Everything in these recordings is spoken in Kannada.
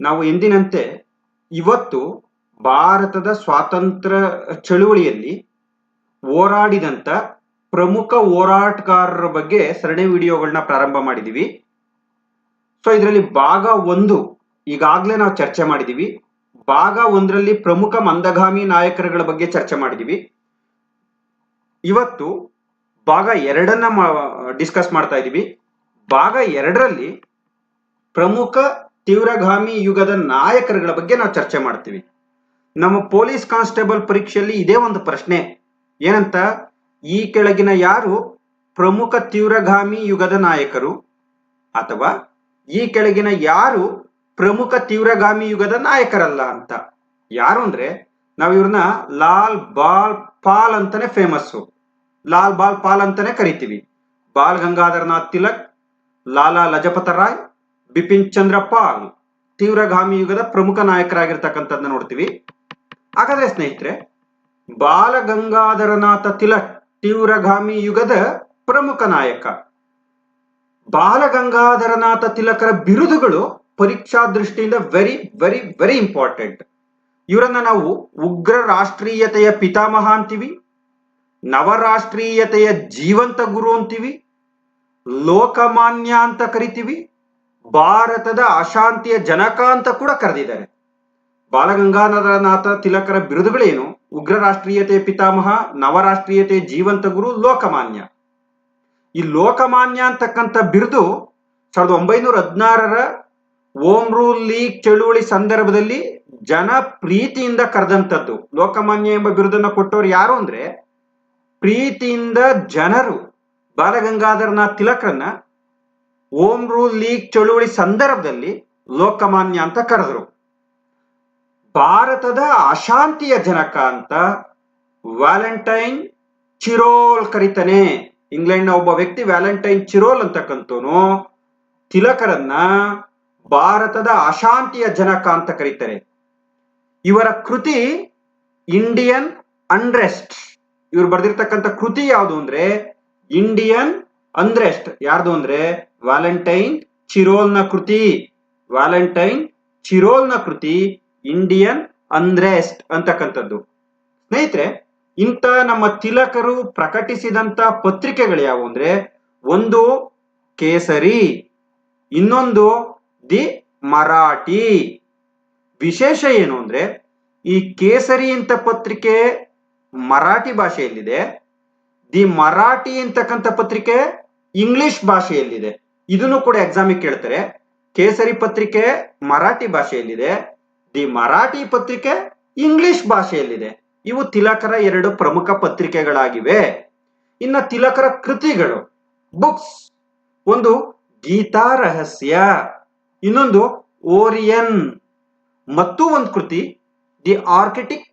ನಾವು ಎಂದಿನಂತೆ ಇವತ್ತು ಭಾರತದ ಸ್ವಾತಂತ್ರ್ಯ ಚಳುವಳಿಯಲ್ಲಿ ಹೋರಾಡಿದಂಥ ಪ್ರಮುಖ ಹೋರಾಟಗಾರರ ಬಗ್ಗೆ ಸರಣಿ ವಿಡಿಯೋಗಳನ್ನ ಪ್ರಾರಂಭ ಮಾಡಿದ್ದೀವಿ ಸೊ ಇದರಲ್ಲಿ ಭಾಗ ಒಂದು ಈಗಾಗಲೇ ನಾವು ಚರ್ಚೆ ಮಾಡಿದ್ದೀವಿ ಭಾಗ ಒಂದರಲ್ಲಿ ಪ್ರಮುಖ ಮಂದಗಾಮಿ ನಾಯಕರುಗಳ ಬಗ್ಗೆ ಚರ್ಚೆ ಮಾಡಿದ್ದೀವಿ ಇವತ್ತು ಭಾಗ ಎರಡನ್ನ ಡಿಸ್ಕಸ್ ಮಾಡ್ತಾ ಇದ್ದೀವಿ ಭಾಗ ಎರಡರಲ್ಲಿ ಪ್ರಮುಖ ತೀವ್ರಗಾಮಿ ಯುಗದ ನಾಯಕರುಗಳ ಬಗ್ಗೆ ನಾವು ಚರ್ಚೆ ಮಾಡ್ತೀವಿ. ನಮ್ಮ ಪೊಲೀಸ್ ಕಾನ್ಸ್ಟೇಬಲ್ ಪರೀಕ್ಷೆಯಲ್ಲಿ ಇದೇ ಒಂದು ಪ್ರಶ್ನೆ. ಏನಂತ? ಈ ಕೆಳಗಿನ ಯಾರು ಪ್ರಮುಖ ತೀವ್ರಗಾಮಿ ಯುಗದ ನಾಯಕರು? ಅಥವಾ ಈ ಕೆಳಗಿನ ಯಾರು ಪ್ರಮುಖ ತೀವ್ರಗಾಮಿ ಯುಗದ ನಾಯಕರಲ್ಲ ಅಂತ? ಯಾರು ಅಂದ್ರೆ ನಾವು ಇವ್ರನ್ನ ಲಾಲ್ ಬಾಲ್ ಪಾಲ್ ಅಂತಾನೆ ಫೇಮಸ್ಸು ಲಾಲ್ ಬಾಲ್ ಪಾಲ್ ಅಂತಾನೆ ಕರಿತೀವಿ. ಬಾಲ್ ಗಂಗಾಧರನಾಥ್ ತಿಲಕ್, ಲಾಲಾ ಲಜಪತ ರಾಯ್ ಬಿಪಿನ್ ಚಂದ್ರ ಪಾಲ್ ತೀವ್ರಗಾಮಿ ಯುಗದ ಪ್ರಮುಖ ನಾಯಕರಾಗಿರ್ತಕ್ಕಂಥದ್ದನ್ನ ನೋಡ್ತೀವಿ. ಹಾಗಾದ್ರೆ ಸ್ನೇಹಿತರೆ, ಬಾಲಗಂಗಾಧರನಾಥ ತಿಲಕ್ ತೀವ್ರಗಾಮಿ ಯುಗದ ಪ್ರಮುಖ ನಾಯಕ. ಬಾಲಗಂಗಾಧರನಾಥ ತಿಲಕರ ಬಿರುದುಗಳು ಪರೀಕ್ಷಾ ದೃಷ್ಟಿಯಿಂದ ವೆರಿ ವೆರಿ ವೆರಿ ಇಂಪಾರ್ಟೆಂಟ್ ಇವರನ್ನ ನಾವು ಉಗ್ರ ರಾಷ್ಟ್ರೀಯತೆಯ ಪಿತಾಮಹ ಅಂತೀವಿ, ನವರಾಷ್ಟ್ರೀಯತೆಯ ಜೀವಂತ ಗುರು ಅಂತೀವಿ, ಲೋಕಮಾನ್ಯ ಅಂತ ಕರಿತೀವಿ ಭಾರತದ ಅಶಾಂತಿಯ ಜನಕ ಅಂತ ಕೂಡ ಕರೆದಿದ್ದಾರೆ. ಬಾಲಗಂಗಾಧರನಾಥ ತಿಲಕರ ಬಿರುದುಗಳೇನು? ಉಗ್ರ ರಾಷ್ಟ್ರೀಯತೆ ಪಿತಾಮಹ, ನವರಾಷ್ಟ್ರೀಯತೆ ಜೀವಂತ ಗುರು ಲೋಕಮಾನ್ಯ. ಈ ಲೋಕಮಾನ್ಯ ಅಂತಕ್ಕಂಥ ಬಿರುದು ಸಾವಿರದ ಒಂಬೈನೂರ ಹದಿನಾರರ ಓಂ ರೂಲ್ ಲೀಗ್ ಚಳುವಳಿ ಸಂದರ್ಭದಲ್ಲಿ ಜನ ಪ್ರೀತಿಯಿಂದ ಕರೆದಂಥದ್ದು. ಲೋಕಮಾನ್ಯ ಎಂಬ ಬಿರುದನ್ನ ಕೊಟ್ಟವರು ಯಾರು ಅಂದ್ರೆ, ಪ್ರೀತಿಯಿಂದ ಜನರು ಬಾಲಗಂಗಾಧರನಾಥ್ ತಿಲಕರನ್ನ ಓಂ ರೂಲ್ ಲೀಗ್ ಚಳುವಳಿ ಸಂದರ್ಭದಲ್ಲಿ ಲೋಕಮಾನ್ಯ ಅಂತ ಕರೆದ್ರು. ಭಾರತದ ಅಶಾಂತಿಯ ಜನಕ ಅಂತ ವ್ಯಾಲೆಂಟೈನ್ ಚಿರೋಲ್ ಕರಿತಾನೆ. ಇಂಗ್ಲೆಂಡ್ನ ಒಬ್ಬ ವ್ಯಕ್ತಿ ವ್ಯಾಲೆಂಟೈನ್ ಚಿರೋಲ್ ಅಂತಕ್ಕಂಥವನು ತಿಲಕರನ್ನ ಭಾರತದ ಅಶಾಂತಿಯ ಜನಕ ಅಂತ ಕರೀತಾರೆ. ಇವರ ಕೃತಿ ಇಂಡಿಯನ್ ಅಂಡ್ರೆಸ್ಟ್ ಇವರು ಬರೆದಿರ್ತಕ್ಕಂಥ ಕೃತಿ ಯಾವುದು ಅಂದ್ರೆ ಇಂಡಿಯನ್ ಅನ್ರೆಸ್ಟ್ ಯಾರ್ದು ಅಂದ್ರೆ? ವ್ಯಾಲೆಂಟೈನ್ ಚಿರೋಲ್ನ ಕೃತಿ. ವ್ಯಾಲೆಂಟೈನ್ ಚಿರೋಲ್ನ ಕೃತಿ, ಇಂಡಿಯನ್ ಅಂದ್ರೆಸ್ಟ್ ಅಂತಕ್ಕಂಥದ್ದು. ಸ್ನೇಹಿತರೆ, ಇಂಥ ನಮ್ಮ ತಿಲಕರು ಪ್ರಕಟಿಸಿದಂತ ಪತ್ರಿಕೆಗಳು ಯಾವುವು ಅಂದ್ರೆ, ಒಂದು ಕೇಸರಿ, ಇನ್ನೊಂದು ದಿ ಮರಾಠಿ. ವಿಶೇಷ ಏನು ಅಂದ್ರೆ, ಈ ಕೇಸರಿ ಅಂತ ಪತ್ರಿಕೆ ಮರಾಠಿ ಭಾಷೆಯಲ್ಲಿದೆ. ದಿ ಮರಾಠಿ ಅಂತಕ್ಕಂಥ ಪತ್ರಿಕೆ ಇಂಗ್ಲಿಷ್ ಭಾಷೆಯಲ್ಲಿದೆ. ಇದನ್ನು ಕೂಡ ಎಕ್ಸಾಮಿಗೆ ಕೇಳ್ತಾರೆ. ಕೇಸರಿ ಪತ್ರಿಕೆ ಮರಾಠಿ ಭಾಷೆಯಲ್ಲಿದೆ. ದಿ ಮರಾಠಿ ಪತ್ರಿಕೆ ಇಂಗ್ಲಿಷ್ ಭಾಷೆಯಲ್ಲಿದೆ. ಇವು ತಿಲಕರ ಎರಡು ಪ್ರಮುಖ ಪತ್ರಿಕೆಗಳಾಗಿವೆ. ಇನ್ನ ತಿಲಕರ ಕೃತಿಗಳು, ಬುಕ್ಸ್, ಒಂದು ಗೀತಾ ರಹಸ್ಯ, ಇನ್ನೊಂದು ಓರಿಯನ್, ಮತ್ತು ಒಂದು ಕೃತಿ, the Arctic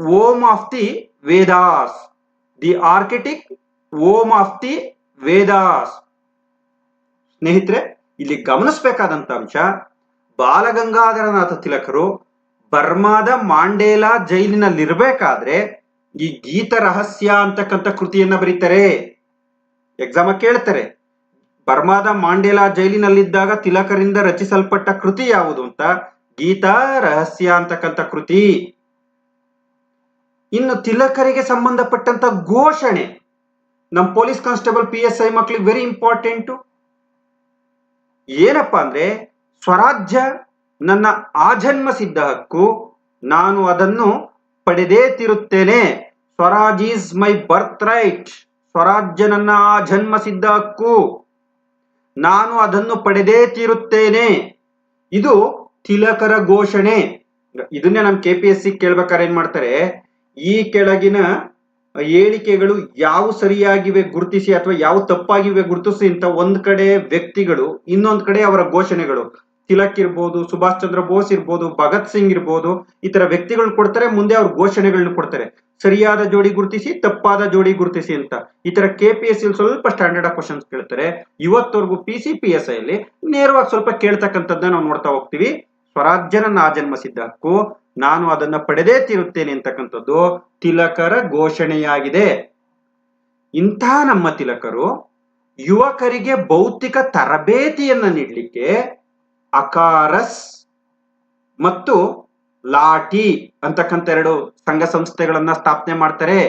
home of the Vedas. The Arctic home of the Vedas ಸ್ನೇಹಿತರೆ, ಇಲ್ಲಿ ಗಮನಿಸಬೇಕಾದಂತ ಅಂಶ ಬಾಲಗಂಗಾಧರನಾಥ ತಿಲಕರು ಬರ್ಮಾದ ಮಾಂಡೇಲಾ ಜೈಲಿನಲ್ಲಿರ್ಬೇಕಾದ್ರೆ ಈ ಗೀತ ರಹಸ್ಯ ಅಂತಕ್ಕಂಥ ಕೃತಿಯನ್ನ ಬರೀತಾರೆ. ಎಕ್ಸಾಮ ಕೇಳ್ತಾರೆ. ಬರ್ಮಾದ ಮಾಂಡೇಲಾ ಜೈಲಿನಲ್ಲಿದ್ದಾಗ ತಿಲಕರಿಂದ ರಚಿಸಲ್ಪಟ್ಟ ಕೃತಿ ಯಾವುದು ಅಂತ? ಗೀತಾ ರಹಸ್ಯ ಅಂತಕ್ಕಂಥ ಕೃತಿ. ಇನ್ನು ತಿಲಕರಿಗೆ ಸಂಬಂಧಪಟ್ಟಂತ ಘೋಷಣೆ ನಮ್ಮ police constable P S I ಮಕ್ಳಿಗೆ ವೆರಿ ಇಂಪಾರ್ಟೆಂಟು ಏನಪ್ಪ ಅಂದ್ರೆ ಸ್ವರಾಜ್ಯ ನನ್ನ ಆಜನ್ಮ ಸಿದ್ಧ ಹಕ್ಕು. ನಾನು ಅದನ್ನು ಪಡೆದೇ ತಿರುತ್ತೇನೆ. Swaraj is my birthright. ಸ್ವರಾಜ್ಯ ನನ್ನ ಆಜನ್ಮ ಸಿದ್ಧ ಹಕ್ಕು. ನಾನು ಅದನ್ನು ಪಡೆದೇ ತೀರುತ್ತೇನೆ. ಇದು ತಿಲಕರ ಘೋಷಣೆ. ಇದನ್ನೇ ನಮ್ ಕೆ ಪಿ ಎಸ್ ಸಿ ಕೇಳ್ಬೇಕಾದ್ರೆ ಏನ್ ಮಾಡ್ತಾರೆ? ಈ ಕೆಳಗಿನ ಹೇಳಿಕೆಗಳು ಯಾವ ಸರಿಯಾಗಿವೆ ಗುರುತಿಸಿ ಅಥವಾ ಯಾವ ತಪ್ಪಾಗಿವೆ ಗುರುತಿಸಿ ಅಂತ ಒಂದ್ ಕಡೆ ವ್ಯಕ್ತಿಗಳು, ಇನ್ನೊಂದ್ ಕಡೆ ಅವರ ಘೋಷಣೆಗಳು. ತಿಲಕ್ ಇರ್ಬೋದು, ಸುಭಾಷ್ ಚಂದ್ರ ಬೋಸ್ ಇರ್ಬೋದು, ಭಗತ್ ಸಿಂಗ್ ಇರ್ಬೋದು, ಈ ತರ ವ್ಯಕ್ತಿಗಳು ಕೊಡ್ತಾರೆ, ಮುಂದೆ ಅವ್ರ ಘೋಷಣೆಗಳನ್ನ ಕೊಡ್ತಾರೆ. ಸರಿಯಾದ ಜೋಡಿ ಗುರುತಿಸಿ, ತಪ್ಪಾದ ಜೋಡಿ ಗುರುತಿಸಿ ಅಂತ. ಈ ತರ ಕೆ ಪಿ ಎಸ್ ಸ್ವಲ್ಪ ಸ್ಟ್ಯಾಂಡರ್ಡ್ ಆಫ್ ಕ್ವಶನ್ಸ್ ಕೇಳ್ತಾರೆ. ಇವತ್ತವರೆಗೂ ಪಿ ಸಿ ಪಿ ಎಸ್ ಅಲ್ಲಿ ನೇರವಾಗಿ ಸ್ವಲ್ಪ ಕೇಳ್ತಕ್ಕಂಥದ್ದನ್ನ ನಾವು ನೋಡ್ತಾ ಹೋಗ್ತೀವಿ. ಸ್ವರಾಜ್ಯನ ನಾ ಜನ್ಮಸಿದ್ಧ ಹಕ್ಕು ನಾನು ಅದನ್ನ ಪಡೆದೇ ತಿರುತ್ತೇನೆ ಅಂತಕ್ಕಂಥದ್ದು ತಿಲಕರ ಘೋಷಣೆಯಾಗಿದೆ. ಇಂಥ ನಮ್ಮ ತಿಲಕರು ಯುವಕರಿಗೆ ಭೌತಿಕ ತರಬೇತಿಯನ್ನ ನೀಡಲಿಕ್ಕೆ ಅಕಾರಸ್ ಮತ್ತು ಲಾಟಿ ಅಂತಕ್ಕಂಥ ಎರಡು ಸಂಘ ಸಂಸ್ಥೆಗಳನ್ನ ಸ್ಥಾಪನೆ ಮಾಡ್ತಾರೆ.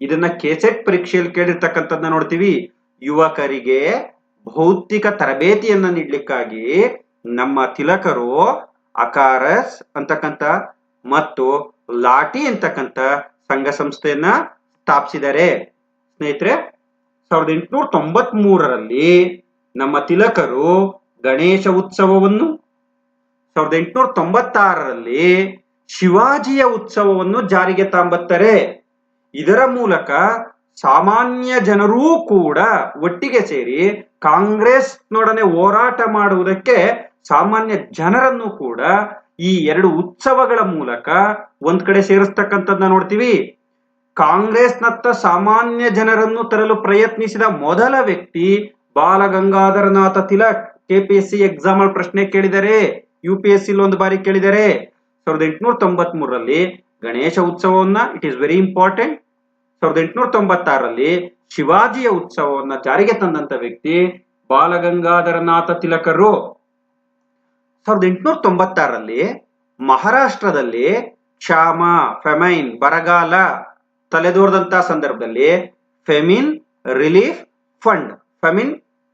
ಇದನ್ನ ಕೆಸೆಟ್ ಪರೀಕ್ಷೆಯಲ್ಲಿ ಕೇಳಿರ್ತಕ್ಕಂಥದ್ದನ್ನ ನೋಡ್ತೀವಿ. ಯುವಕರಿಗೆ ಭೌತಿಕ ತರಬೇತಿಯನ್ನ ನೀಡ್ಲಿಕ್ಕಾಗಿ ನಮ್ಮ ತಿಲಕರು ಅಕಾರಸ್ ಅಂತಕ್ಕಂಥ ಮತ್ತು ಲಾಟಿ ಅಂತಕ್ಕಂಥ ಸಂಘ ಸಂಸ್ಥೆಯನ್ನ ಸ್ಥಾಪಿಸಿದ್ದಾರೆ. ಸ್ನೇಹಿತರೆ, ಸಾವಿರದ ಎಂಟುನೂರ ತೊಂಬತ್ ಮೂರರಲ್ಲಿ ನಮ್ಮ ತಿಲಕರು ಗಣೇಶ ಉತ್ಸವವನ್ನು, ಸಾವಿರದ ಎಂಟುನೂರ ತೊಂಬತ್ತಾರರಲ್ಲಿ ಶಿವಾಜಿಯ ಉತ್ಸವವನ್ನು ಜಾರಿಗೆ ತಾಂಬತ್ತಾರೆ. ಇದರ ಮೂಲಕ ಸಾಮಾನ್ಯ ಜನರೂ ಕೂಡ ಒಟ್ಟಿಗೆ ಸೇರಿ ಕಾಂಗ್ರೆಸ್ನೊಡನೆ ಹೋರಾಟ ಮಾಡುವುದಕ್ಕೆ ಸಾಮಾನ್ಯ ಜನರನ್ನು ಕೂಡ ಈ ಎರಡು ಉತ್ಸವಗಳ ಮೂಲಕ ಒಂದ್ ಕಡೆ ಸೇರಿಸ್ತಕ್ಕಂಥದ್ದನ್ನ ನೋಡ್ತೀವಿ. ಕಾಂಗ್ರೆಸ್ನತ್ತ ಸಾಮಾನ್ಯ ಜನರನ್ನು ತರಲು ಪ್ರಯತ್ನಿಸಿದ ಮೊದಲ ವ್ಯಕ್ತಿ ಬಾಲಗಂಗಾಧರನಾಥ ತಿಲಕ್, ಕೆಪಿಎಸ್ಸಿ ಎಕ್ಸಾಮ್ ಅಲ್ಲಿ ಪ್ರಶ್ನೆ ಕೇಳಿದರೆ ಯು ಪಿ ಎಸ್ ಸಿ ಒಂದು ಬಾರಿ ಕೇಳಿದರೆ, ಸಾವಿರದ ಎಂಟುನೂರ ತೊಂಬತ್ ಮೂರರಲ್ಲಿ ಗಣೇಶ ಉತ್ಸವವನ್ನ ಇಟ್ ಈಸ್ ವೆರಿ ಇಂಪಾರ್ಟೆಂಟ್ ಸಾವಿರದ ಎಂಟುನೂರ ತೊಂಬತ್ತಾರರಲ್ಲಿ ಶಿವಾಜಿಯ ಉತ್ಸವವನ್ನ ಜಾರಿಗೆ ತಂದಂತ ವ್ಯಕ್ತಿ ಬಾಲಗಂಗಾಧರನಾಥ ತಿಲಕರು. ಸಾವಿರದ ಎಂಟುನೂರ ತೊಂಬತ್ತಾರರಲ್ಲಿ ಮಹಾರಾಷ್ಟ್ರದಲ್ಲಿ ಕ್ಷಾಮ ಫೆಮೈನ್ ಬರಗಾಲ ತಲೆದೋರದಂತ ಸಂದರ್ಭದಲ್ಲಿ famine relief fund, famine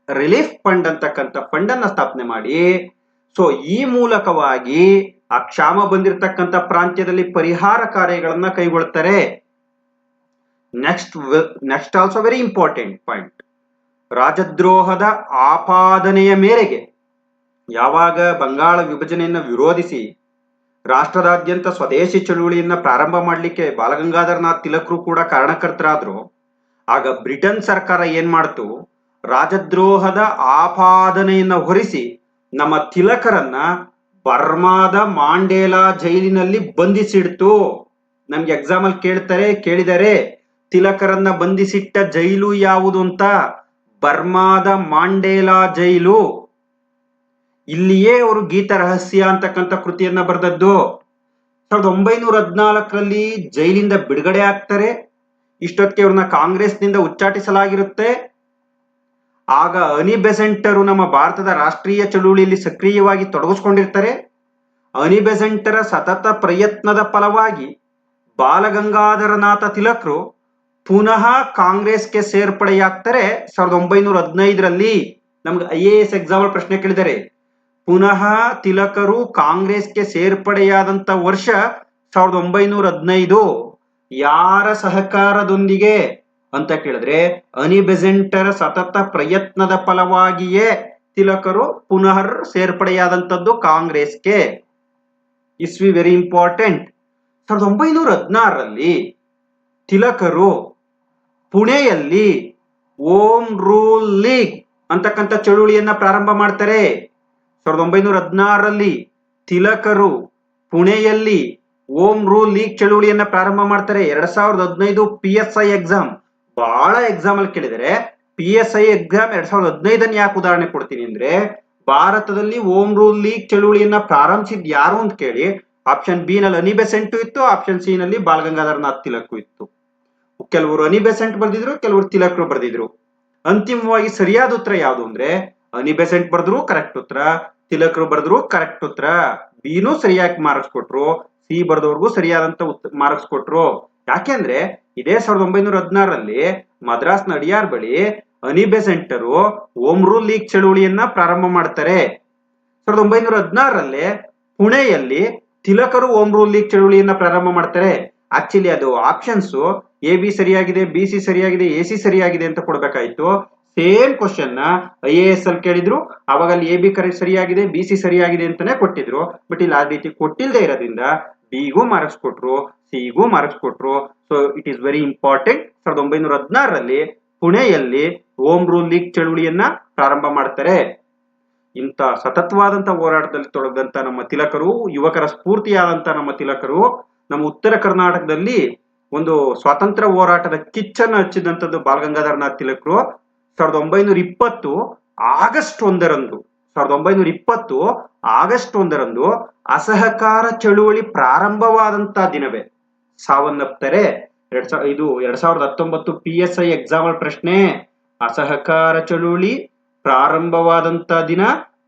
relief fund ಅಂತಕ್ಕಂಥ ಫಂಡ್ ಅನ್ನ ಸ್ಥಾಪನೆ ಮಾಡಿ, ಸೊ ಈ ಮೂಲಕವಾಗಿ ಆ ಕ್ಷಾಮ ಬಂದಿರತಕ್ಕಂಥ ಪ್ರಾಂತ್ಯದಲ್ಲಿ ಪರಿಹಾರ ಕಾರ್ಯಗಳನ್ನ ಕೈಗೊಳ್ತಾರೆ. Next next also very important point ರಾಜದ್ರೋಹದ ಆಪಾದನೆಯ ಮೇರೆಗೆ ಯಾವಾಗ ಬಂಗಾಳ ವಿಭಜನೆಯನ್ನು ವಿರೋಧಿಸಿ ರಾಷ್ಟ್ರದಾದ್ಯಂತ ಸ್ವದೇಶಿ ಚಳುವಳಿಯನ್ನು ಪ್ರಾರಂಭ ಮಾಡಲಿಕ್ಕೆ ಬಾಲಗಂಗಾಧರನಾಥ್ ತಿಲಕರು ಕೂಡ ಕಾರಣಕರ್ತರಾದ್ರು, ಆಗ ಬ್ರಿಟನ್ ಸರ್ಕಾರ ಏನ್ ಮಾಡ್ತು? ರಾಜದ್ರೋಹದ ಆಪಾದನೆಯನ್ನ ಹೊರಿಸಿ ನಮ್ಮ ತಿಲಕರನ್ನ ಬರ್ಮಾದ ಮಾಂಡೇಲಾ ಜೈಲಿನಲ್ಲಿ ಬಂಧಿಸಿಡ್ತು. ನಮ್ಗೆ ಅಲ್ಲಿ ಕೇಳ್ತಾರೆ, ಕೇಳಿದರೆ ತಿಲಕರನ್ನ ಬಂಧಿಸಿಟ್ಟ ಜೈಲು ಯಾವುದು ಅಂತ? ಬರ್ಮಾದ ಮಾಂಡೇಲಾ ಜೈಲು. ಇಲ್ಲಿಯೇ ಅವರು ಗೀತ ರಹಸ್ಯ ಅಂತಕ್ಕಂಥ ಕೃತಿಯನ್ನ ಬರೆದದ್ದು. ಸಾವಿರದ ಒಂಬೈನೂರ ಹದಿನಾಲ್ಕರಲ್ಲಿ ಜೈಲಿಂದ ಬಿಡುಗಡೆ ಆಗ್ತಾರೆ. ಇಷ್ಟೊತ್ತಿಗೆ ಅವ್ರನ್ನ ಕಾಂಗ್ರೆಸ್ನಿಂದ ಉಚ್ಚಾಟಿಸಲಾಗಿರುತ್ತೆ. ಆಗ ಅನಿ ಬೆಸೆಂಟರು ನಮ್ಮ ಭಾರತದ ರಾಷ್ಟ್ರೀಯ ಚಳುವಳಿಯಲ್ಲಿ ಸಕ್ರಿಯವಾಗಿ ತೊಡಗಿಸ್ಕೊಂಡಿರ್ತಾರೆ. ಅನಿ ಬೆಸೆಂಟರ ಸತತ ಪ್ರಯತ್ನದ ಫಲವಾಗಿ ಬಾಲಗಂಗಾಧರನಾಥ ತಿಲಕರು ಪುನಃ ಕಾಂಗ್ರೆಸ್ಗೆ ಸೇರ್ಪಡೆಯಾಗ್ತಾರೆ. ಸಾವಿರದ ಒಂಬೈನೂರ ಹದಿನೈದರಲ್ಲಿ ನಮ್ಗೆ ಐ ಎ ಎಸ್ ಎಕ್ಸಾಮ್ ಪ್ರಶ್ನೆ ಕೇಳಿದ್ದಾರೆ. ಪುನಃ ತಿಲಕರು ಕಾಂಗ್ರೆಸ್ಗೆ ಸೇರ್ಪಡೆಯಾದಂತ ವರ್ಷ ಸಾವಿರದ ಒಂಬೈನೂರ ಹದಿನೈದು. ಯಾರ ಸಹಕಾರದೊಂದಿಗೆ ಅಂತ ಕೇಳಿದ್ರೆ ಅನಿಬೆಸೆಂಟರ ಸತತ ಪ್ರಯತ್ನದ ಫಲವಾಗಿಯೇ ತಿಲಕರು ಪುನಃ ಸೇರ್ಪಡೆಯಾದಂಥದ್ದು ಕಾಂಗ್ರೆಸ್ಗೆ. ಇಸ್ವಿ ವೆರಿ ಇಂಪಾರ್ಟೆಂಟ್ ಸಾವಿರದ ಒಂಬೈನೂರ ಹದಿನಾರರಲ್ಲಿ ತಿಲಕರು ಪುಣೆಯಲ್ಲಿ ಓಂ ರೂಲ್ ಲೀಗ್ ಅಂತಕ್ಕಂಥ ಚಳುವಳಿಯನ್ನ ಪ್ರಾರಂಭ ಮಾಡ್ತಾರೆ. ಸಾವಿರದ ಒಂಬೈನೂರ ಹದಿನಾರರಲ್ಲಿ ತಿಲಕರು ಪುಣೆಯಲ್ಲಿ ಓಂ ರೂಲ್ ಲೀಗ್ ಚಳುವಳಿಯನ್ನ ಪ್ರಾರಂಭ ಮಾಡ್ತಾರೆ. ಎರಡ್ ಸಾವಿರದ ಹದಿನೈದು ಪಿ ಎಸ್ ಐ ಎಕ್ಸಾಮ್ ಬಹಳ ಎಕ್ಸಾಮ್ ಅಲ್ಲಿ ಕೇಳಿದರೆ ಪಿ ಎಸ್ ಐ ಎಕ್ಸಾಮ್ ಎರಡ್ ಸಾವಿರದ ಹದಿನೈದನ್ನ ಯಾಕೆ ಉದಾಹರಣೆ ಕೊಡ್ತೀನಿ ಅಂದ್ರೆ, ಭಾರತದಲ್ಲಿ ಓಂ ರೂಲ್ ಲೀಗ್ ಚಳುವಳಿಯನ್ನ ಪ್ರಾರಂಭಿಸಿದ್ ಯಾರು ಅಂತ ಕೇಳಿ ಆಪ್ಷನ್ ಬಿ ನಲ್ಲಿ ಅನಿ ಬೆಸೆಂಟು ಇತ್ತು ಆಪ್ಷನ್ ಸಿ ನಲ್ಲಿ ಬಾಲಗಂಗಾಧರನಾಥ್ ತಿಲಕ್ಕು ಇತ್ತು. ಕೆಲವರು ಅನಿಬೆಸೆಂಟ್ ಬರ್ದಿದ್ರು, ಕೆಲವರು ತಿಲಕರು ಬರ್ದಿದ್ರು. ಅಂತಿಮವಾಗಿ ಸರಿಯಾದ ಉತ್ತರ ಯಾವುದು ಅಂದ್ರೆ ಅನಿ ಬೆಸೆಂಟ್ ಬರ್ದ್ರು ಕರೆಕ್ಟ್ ಉತ್ತರ. ತಿಲಕರು ಬರೆದ್ರು ಕರೆಕ್ಟ್ ಉತ್ತರ. ಬಿನು ಸರಿಯಾಗಿ ಮಾರ್ಕ್ಸ್ ಕೊಟ್ರು. ಸಿ ಬರೆದವ್ರಿಗೂ ಸರಿಯಾದಂತ ಮಾರ್ಕ್ಸ್ ಕೊಟ್ರು. ಯಾಕೆಂದ್ರೆ ಇದೇ ಸಾವಿರದ ಒಂಬೈನೂರ ಹದಿನಾರರಲ್ಲಿ ಮದ್ರಾಸ್ ಅಡಿಯಾರ್ ಬಳಿ ಅನಿ ಬೆಸೆಂಟರು ಓಂ ರೂಲ್ ಲೀಗ್ ಚಳುವಳಿಯನ್ನ ಪ್ರಾರಂಭ ಮಾಡ್ತಾರೆ. ಸಾವಿರದ ಒಂಬೈನೂರ ಹದಿನಾರರಲ್ಲಿ ಪುಣೆಯಲ್ಲಿ ತಿಲಕರು ಓಮ್ ರೂಲ್ ಲೀಗ್ ಚಳುವಳಿಯನ್ನ ಪ್ರಾರಂಭ ಮಾಡ್ತಾರೆ. ಆಕ್ಚುಲಿ ಅದು ಆಪ್ಷನ್ಸ್ ಎ ಬಿ ಸರಿಯಾಗಿದೆ, ಬಿ ಸಿ ಸರಿಯಾಗಿದೆ, ಎ ಸಿ ಸರಿಯಾಗಿದೆ ಅಂತ ಕೊಡ್ಬೇಕಾಯ್ತು. Same question I A S ಅಲ್ಲಿ ಕೇಳಿದ್ರು ಅವಾಗ ಅಲ್ಲಿ ಎ ಬಿ ಕರೆಕ್ಟ್ ಸರಿಯಾಗಿದೆ ಬಿ ಸಿ ಸರಿಯಾಗಿದೆ ಅಂತಾನೆ ಕೊಟ್ಟಿದ್ರು. ಬಟ್ ಇಲ್ಲಿ ಆ ರೀತಿ ಕೊಟ್ಟಿಲ್ಲದೆ ಇರೋದ್ರಿಂದ ಬಿಗೂ ಮಾರ್ಕ್ಸ್ ಕೊಟ್ರು ಸಿಗೂ ಮಾರ್ಕ್ಸ್ ಕೊಟ್ರು so it is very important ಸಾವಿರದ ಒಂಬೈನೂರ ಹದಿನಾರರಲ್ಲಿ ಪುಣೆಯಲ್ಲಿ ಓಮ್ ರೂಲ್ ಲೀಗ್ ಚಳುವಳಿಯನ್ನ ಪ್ರಾರಂಭ ಮಾಡ್ತಾರೆ. ಇಂಥ ಸತತವಾದಂತ ಹೋರಾಟದಲ್ಲಿ ತೊಡಗದಂತ ನಮ್ಮ ತಿಲಕರು, ಯುವಕರ ಸ್ಫೂರ್ತಿಯಾದಂತ ನಮ್ಮ ತಿಲಕರು, ನಮ್ಮ ಉತ್ತರ ಕರ್ನಾಟಕದಲ್ಲಿ ಒಂದು ಸ್ವಾತಂತ್ರ್ಯ ಹೋರಾಟದ ಕಿಚ್ಚನ್ನು ಹಚ್ಚಿದಂಥದ್ದು ಬಾಲಗಂಗಾಧರನಾಥ್ ತಿಲಕರು. ಸಾವಿರದ ಒಂಬೈನೂರ ಇಪ್ಪತ್ತು ಆಗಸ್ಟ್ ಒಂದರಂದು ಸಾವಿರದ ಒಂಬೈನೂರ ಇಪ್ಪತ್ತು ಆಗಸ್ಟ್ ಒಂದರಂದು ಅಸಹಕಾರ ಚಳುವಳಿ ಪ್ರಾರಂಭವಾದಂತ ದಿನವೇ. ಸಾವನ್ನಪ್ಪರೆ ಎರಡ್ ಸಾವಿರ ಇದು ಎರಡ್ ಸಾವಿರದ ಹತ್ತೊಂಬತ್ತು ಪಿ ಎಸ್ ಐ ಎಕ್ಸಾಮ್ ಪ್ರಶ್ನೆ, ಅಸಹಕಾರ ಚಳುವಳಿ ಪ್ರಾರಂಭವಾದಂತ ದಿನ,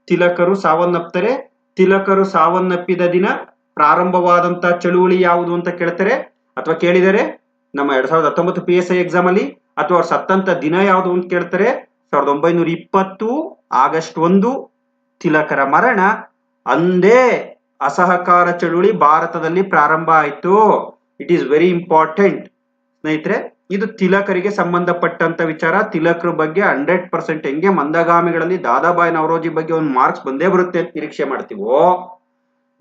ತಿಲಕರು ಸಾವನ್ನಪ್ತಾರೆ ತಿಲಕರು ಸಾವನ್ನಪ್ಪಿದ ದಿನ ಪ್ರಾರಂಭವಾದಂತ ಚಳುವಳಿ ಯಾವುದು ಅಂತ ಕೇಳ್ತಾರೆ? ಅಥವಾ ಕೇಳಿದರೆ ನಮ್ಮ ಎರಡ್ ಸಾವಿರದ ಹತ್ತೊಂಬತ್ತು ಪಿ ಎಸ್ ಐ ಎಕ್ಸಾಮ್ ಅಲ್ಲಿ ಅಥವಾ ಅವ್ರು ಸತ್ತಂತ ದಿನ ಯಾವುದು ಅಂತ ಕೇಳ್ತಾರೆ, ಸಾವಿರದ ಒಂಬೈನೂರ ಇಪ್ಪತ್ತು ಆಗಸ್ಟ್ ಒಂದು ತಿಲಕರ ಮರಣ. ಅಂದೇ ಅಸಹಕಾರ ಚಳುವಳಿ ಭಾರತದಲ್ಲಿ ಪ್ರಾರಂಭ ಆಯಿತು. ಇಟ್ ಈಸ್ ವೆರಿ ಇಂಪಾರ್ಟೆಂಟ್ ಸ್ನೇಹಿತರೆ, ಇದು ತಿಲಕರಿಗೆ ಸಂಬಂಧಪಟ್ಟಂತ ವಿಚಾರ. ತಿಲಕರ ಬಗ್ಗೆ ಹಂಡ್ರೆಡ್ ಪರ್ಸೆಂಟ್ ಹೆಂಗೆ ಮಂದಗಾಮಿಗಳಲ್ಲಿ ದಾದಾಬಾಯಿ ನವರೋಜಿ ಬಗ್ಗೆ ಒಂದು ಮಾರ್ಕ್ಸ್ ಬಂದೇ ಬರುತ್ತೆ ಅಂತ ನಿರೀಕ್ಷೆ ಮಾಡ್ತೀವೋ?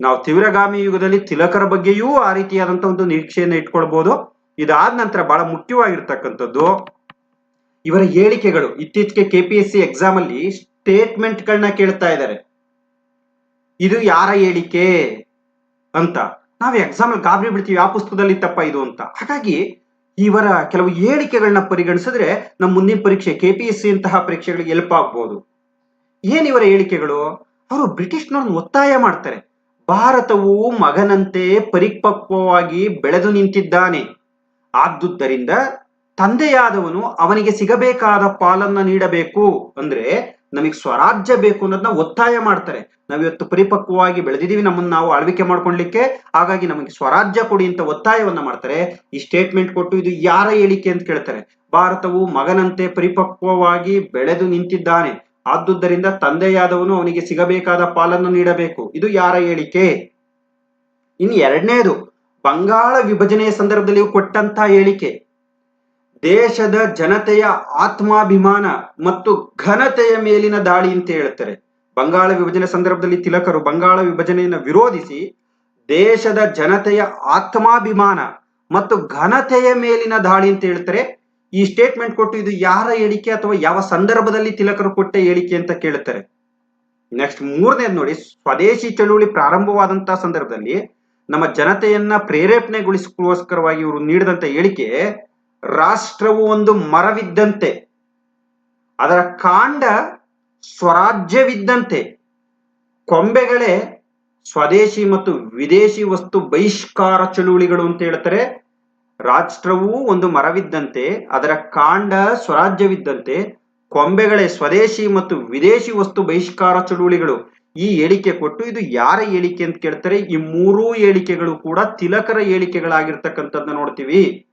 ನಾವು ತೀವ್ರಗಾಮಿ ಯುಗದಲ್ಲಿ ತಿಲಕರ ಬಗ್ಗೆಯೂ ಆ ರೀತಿಯಾದಂತ ಒಂದು ನಿರೀಕ್ಷೆಯನ್ನು ಇಟ್ಕೊಳ್ಬಹುದು ಇದಾದ ನಂತರ ಬಹಳ ಮುಖ್ಯವಾಗಿರ್ತಕ್ಕಂಥದ್ದು ಇವರ ಹೇಳಿಕೆಗಳು. ಇತ್ತೀಚೆಗೆ ಕೆಪಿಎಸ್ಸಿ ಎಕ್ಸಾಮ್ ಅಲ್ಲಿ ಸ್ಟೇಟ್ಮೆಂಟ್ ಗಳನ್ನ ಕೇಳ್ತಾ ಇದ್ದಾರೆ. ಇದು ಯಾರ ಹೇಳಿಕೆ ಅಂತ. ನಾವು ಎಕ್ಸಾಮ್ ಅಲ್ಲಿ ಗಾಬರಿ ಬಿಡ್ತೀವಿ ಯಾವ ಪುಸ್ತಕದಲ್ಲಿ ತಪ್ಪ ಇದು ಅಂತ. ಹಾಗಾಗಿ ಇವರ ಕೆಲವು ಹೇಳಿಕೆಗಳನ್ನ ಪರಿಗಣಿಸಿದ್ರೆ ನಮ್ಮ ಮುಂದಿನ ಪರೀಕ್ಷೆ ಕೆ ಪಿ ಎಸ್ ಸಿ ಅಂತಹ ಪರೀಕ್ಷೆಗಳಿಗೆ ಎಲ್ಪ್ ಆಗ್ಬೋದು. ಏನ್ ಇವರ ಹೇಳಿಕೆಗಳು? ಅವರು ಬ್ರಿಟಿಷ್ನವ್ರನ್ನ ಒತ್ತಾಯ ಮಾಡ್ತಾರೆ. ಭಾರತವು ಮಗನಂತೆ ಪರಿಪಕ್ವವಾಗಿ ಬೆಳೆದು ನಿಂತಿದ್ದಾನೆ. ಆದುದರಿಂದ ತಂದೆಯಾದವನು ಅವನಿಗೆ ಸಿಗಬೇಕಾದ ಪಾಲನ್ನ ನೀಡಬೇಕು ಅಂದ್ರೆ ನಮಗೆ ಸ್ವರಾಜ್ಯ ಬೇಕು ಅನ್ನೋದನ್ನ ಒತ್ತಾಯ ಮಾಡ್ತಾರೆ. ನಾವಿವತ್ತು ಪರಿಪಕ್ವವಾಗಿ ಬೆಳೆದಿದ್ದೀವಿ, ನಮ್ಮನ್ನ ನಾವು ಆಳ್ವಿಕೆ ಮಾಡ್ಕೊಳ್ಲಿಕ್ಕೆ. ಹಾಗಾಗಿ ನಮಗೆ ಸ್ವರಾಜ್ಯ ಕೊಡಿ ಅಂತ ಒತ್ತಾಯವನ್ನ ಮಾಡ್ತಾರೆ. ಈ ಸ್ಟೇಟ್ಮೆಂಟ್ ಕೊಟ್ಟು ಇದು ಯಾರ ಹೇಳಿಕೆ ಅಂತ ಕೇಳ್ತಾರೆ. ಭಾರತವು ಮಗನಂತೆ ಪರಿಪಕ್ವವಾಗಿ ಬೆಳೆದು ನಿಂತಿದ್ದಾನೆ. ಆದುದರಿಂದ ತಂದೆಯಾದವನು ಅವನಿಗೆ ಸಿಗಬೇಕಾದ ಪಾಲನ್ನು ನೀಡಬೇಕು. ಇದು ಯಾರ ಹೇಳಿಕೆ? ಇನ್ನು ಎರಡನೇದು ಬಂಗಾಳ ವಿಭಜನೆಯ ಸಂದರ್ಭದಲ್ಲಿ ಕೊಟ್ಟಂತ ಹೇಳಿಕೆ. ದೇಶದ ಜನತೆಯ ಆತ್ಮಾಭಿಮಾನ ಮತ್ತು ಘನತೆಯ ಮೇಲಿನ ದಾಳಿ ಅಂತ ಹೇಳ್ತಾರೆ. ಬಂಗಾಳ ವಿಭಜನೆ ಸಂದರ್ಭದಲ್ಲಿ ತಿಲಕರು ಬಂಗಾಳ ವಿಭಜನೆಯನ್ನು ವಿರೋಧಿಸಿ ದೇಶದ ಜನತೆಯ ಆತ್ಮಾಭಿಮಾನ ಮತ್ತು ಘನತೆಯ ಮೇಲಿನ ದಾಳಿ ಅಂತ ಹೇಳ್ತಾರೆ. ಈ ಸ್ಟೇಟ್ಮೆಂಟ್ ಕೊಟ್ಟು ಇದು ಯಾರ ಹೇಳಿಕೆ ಅಥವಾ ಯಾವ ಸಂದರ್ಭದಲ್ಲಿ ತಿಲಕರು ಕೊಟ್ಟ ಹೇಳಿಕೆ ಅಂತ ಕೇಳುತ್ತಾರೆ ನೆಕ್ಸ್ಟ್ ಮೂರನೇದು ನೋಡಿ, ಸ್ವದೇಶಿ ಚಳುವಳಿ ಪ್ರಾರಂಭವಾದಂತಹ ಸಂದರ್ಭದಲ್ಲಿ ನಮ್ಮ ಜನತೆಯನ್ನ ಪ್ರೇರೇಪಣೆಗೊಳಿಸೋಸ್ಕರವಾಗಿ ಇವರು ನೀಡಿದಂತ ಹೇಳಿಕೆ, ರಾಷ್ಟ್ರವು ಒಂದು ಮರವಿದ್ದಂತೆ, ಅದರ ಕಾಂಡ ಸ್ವರಾಜ್ಯವಿದ್ದಂತೆ, ಕೊಂಬೆಗಳೇ ಸ್ವದೇಶಿ ಮತ್ತು ವಿದೇಶಿ ವಸ್ತು ಬಹಿಷ್ಕಾರ ಚಳುವಳಿಗಳು ಅಂತ ಹೇಳ್ತಾರೆ. ರಾಷ್ಟ್ರವು ಒಂದು ಮರವಿದ್ದಂತೆ, ಅದರ ಕಾಂಡ ಸ್ವರಾಜ್ಯವಿದ್ದಂತೆ, ಕೊಂಬೆಗಳೇ ಸ್ವದೇಶಿ ಮತ್ತು ವಿದೇಶಿ ವಸ್ತು ಬಹಿಷ್ಕಾರ ಚಳುವಳಿಗಳು. ಈ ಹೇಳಿಕೆ ಕೊಟ್ಟು ಇದು ಯಾರ ಹೇಳಿಕೆ ಅಂತ ಕೇಳ್ತಾರೆ? ಈ ಮೂರೂ ಹೇಳಿಕೆಗಳು ಕೂಡ ತಿಲಕರ ಹೇಳಿಕೆಗಳಾಗಿರ್ತಕ್ಕಂಥದ್ದನ್ನ ನೋಡ್ತೀವಿ.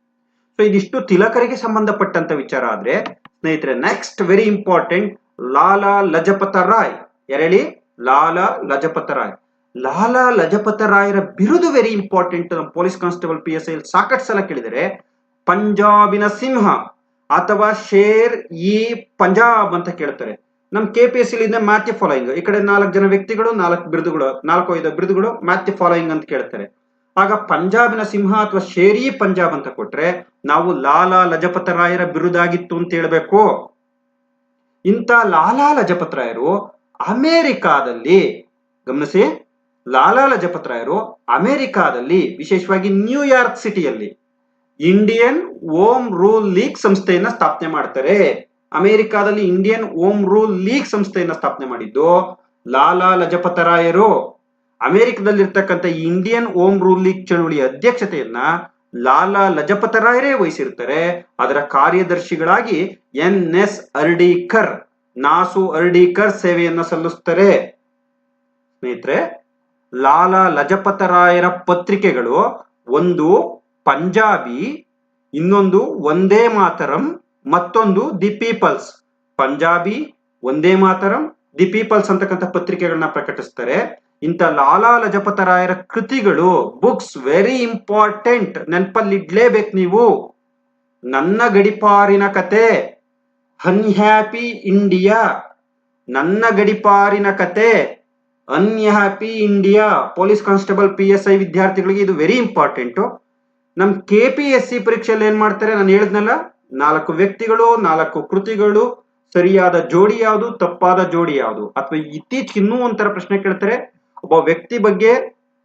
ಸೊ ಇದಿಷ್ಟು ತಿಲಕರಿಗೆ ಸಂಬಂಧಪಟ್ಟಂತ ವಿಚಾರ ಆದ್ರೆ, ಸ್ನೇಹಿತರೆ next very important Lala Lajpat Rai. ಎರಳಿ Lala Lajpat Rai. Lala Lajpat ರಾಯರ ಬಿರುದು very important police constable P S I ಸಾಕಷ್ಟು ಸಲ ಕೇಳಿದರೆ. ಪಂಜಾಬಿನ ಸಿಂಹ ಅಥವಾ ಶೇರ್ ಇ ಪಂಜಾಬ್ ಅಂತ ಕೇಳ್ತಾರೆ. ನಮ್ K P S C match the following ಈ ಕಡೆ ನಾಲ್ಕು ಜನ ವ್ಯಕ್ತಿಗಳು, ನಾಲ್ಕು ಬಿರುದುಗಳು, ನಾಲ್ಕು ಐದು ಬಿರುದುಗಳು ಮ್ಯಾಥ್ಯೂ ಫಾಲೋಯಿಂಗ್ ಅಂತ ಕೇಳ್ತಾರೆ. ಆಗ ಪಂಜಾಬಿನ ಸಿಂಹ ಅಥವಾ ಶೇರಿ ಪಂಜಾಬ್ ಅಂತ ಕೊಟ್ರೆ, ನಾವು ಲಾಲಾ ಲಜಪತ ರಾಯರ ಬಿರುದಾಗಿತ್ತು ಅಂತ ಹೇಳ್ಬೇಕು. ಇಂಥ ಲಾಲಾ ಲಜಪತ್ ರಾಯರು ಅಮೆರಿಕಾದಲ್ಲಿ, ಗಮನಿಸಿ, ಲಾಲಾ ಲಜಪತ್ ರಾಯರು ಅಮೆರಿಕಾದಲ್ಲಿ, ವಿಶೇಷವಾಗಿ ನ್ಯೂಯಾರ್ಕ್ ಸಿಟಿಯಲ್ಲಿ ಇಂಡಿಯನ್ ಓಮ್ ರೂಲ್ ಲೀಗ್ ಸಂಸ್ಥೆಯನ್ನ ಸ್ಥಾಪನೆ ಮಾಡ್ತಾರೆ. ಅಮೆರಿಕಾದಲ್ಲಿ ಇಂಡಿಯನ್ ಓಮ್ ರೂಲ್ ಲೀಗ್ ಸಂಸ್ಥೆಯನ್ನು ಸ್ಥಾಪನೆ ಮಾಡಿದ್ದು ಲಾಲಾ ಲಜಪತ ರಾಯರು ಅಮೆರಿಕದಲ್ಲಿರ್ತಕ್ಕಂಥ ಇಂಡಿಯನ್ ಓಮ್ ರೂಲ್ ಲೀಗ್ ಚಳುವಳಿಯ ಅಧ್ಯಕ್ಷತೆಯನ್ನ ಲಾಲಾ ಲಜಪತ ರಾಯರೇ ವಹಿಸಿರ್ತಾರೆ. ಅದರ ಕಾರ್ಯದರ್ಶಿಗಳಾಗಿ ಎನ್ ಎಸ್ ಅರ್ಡೀಕರ್, ನಾಸು ಅರ್ಡೀಕರ್ ಸೇವೆಯನ್ನು ಸಲ್ಲಿಸ್ತಾರೆ. ಸ್ನೇಹಿತರೆ, ಲಾಲಾ ಲಜಪತ ರಾಯರ ಪತ್ರಿಕೆಗಳು ಒಂದು ಪಂಜಾಬಿ, ಇನ್ನೊಂದು ಒಂದೇ ಮಾತರಂ ಮತ್ತೊಂದು ದಿ ಪೀಪಲ್ಸ್. ಪಂಜಾಬಿ, ಒಂದೇ ಮಾತರಂ, ದಿ ಪೀಪಲ್ಸ್ ಅಂತಕ್ಕಂಥ ಪತ್ರಿಕೆಗಳನ್ನ ಪ್ರಕಟಿಸ್ತಾರೆ. ಇಂಥ ಲಾಲಾ ಲಜಪತ ರಾಯರ ಕೃತಿಗಳು, ಬುಕ್ಸ್ ವೆರಿ ಇಂಪಾರ್ಟೆಂಟ್ ನೆನಪಲ್ಲಿ ಇಡ್ಲೇಬೇಕು ನೀವು. ನನ್ನ ಗಡಿಪಾರಿನ ಕತೆ, ಅನ್ಹ್ಯಾಪಿ ಇಂಡಿಯಾ. ನನ್ನ ಗಡಿಪಾರಿನ ಕತೆ, unhappy India. Police constable P S I ವಿದ್ಯಾರ್ಥಿಗಳಿಗೆ ಇದು ವೆರಿ ಇಂಪಾರ್ಟೆಂಟ್. ನಮ್ಮ ಕೆ ಪಿ ಎಸ್ ಸಿ ಪರೀಕ್ಷೆಯಲ್ಲಿ ಏನ್ ಮಾಡ್ತಾರೆ? ನಾನು ಹೇಳಿದ್ನಲ್ಲ ನಾಲ್ಕು ವ್ಯಕ್ತಿಗಳು, ನಾಲ್ಕು ಕೃತಿಗಳು, ಸರಿಯಾದ ಜೋಡಿ ಯಾವುದು, ತಪ್ಪಾದ ಜೋಡಿ ಯಾವುದು? ಅಥವಾ ಇತ್ತೀಚೆಗೆ ಇನ್ನೂ ಒಂಥರ ಪ್ರಶ್ನೆ ಕೇಳ್ತಾರೆ. ಒಬ್ಬ ವ್ಯಕ್ತಿ ಬಗ್ಗೆ